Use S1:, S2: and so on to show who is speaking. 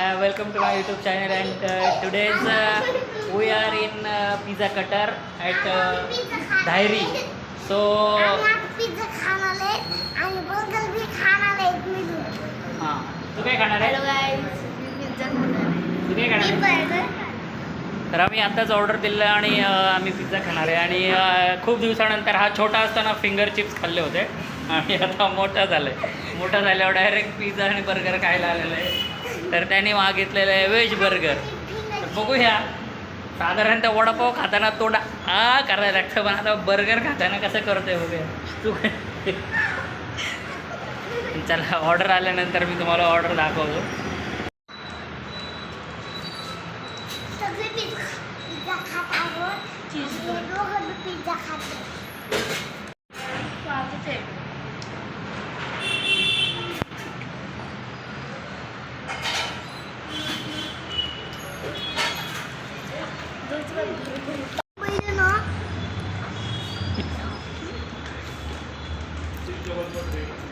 S1: Welcome welcome to my YouTube channel and uh, today's uh, we are in uh, Pizza at uh, Dhairi. So
S2: pizza cutter आहे Dhayari so
S1: हां तू काय खाणार आहे? तू काय खाणार तर आम्ही आत्ताच ऑर्डर दिलं आणि uh, आम्ही पिझ्झा खाणार आहे. आणि uh, खूप दिवसानंतर हा छोटा असताना फिंगर चिप्स खाल्ले होते. आणि आता मोठा झालं आहे मोठा झाल्यावर डायरेक्ट पिझ्झा आणि बर्गर खायला आलेलं आहे. तर त्याने मागितलेलं आहे व्हेज बर्गर. तर बघूया. साधारणतः वडापाव खाताना तोंड आ करायला लागतं पण आता बर्गर खाताना कसं करतोय बघूया. तू काय- चला ऑर्डर आल्यानंतर मी तुम्हाला ऑर्डर दाखवतो.
S2: हे पिझ्झा खाते Thank you.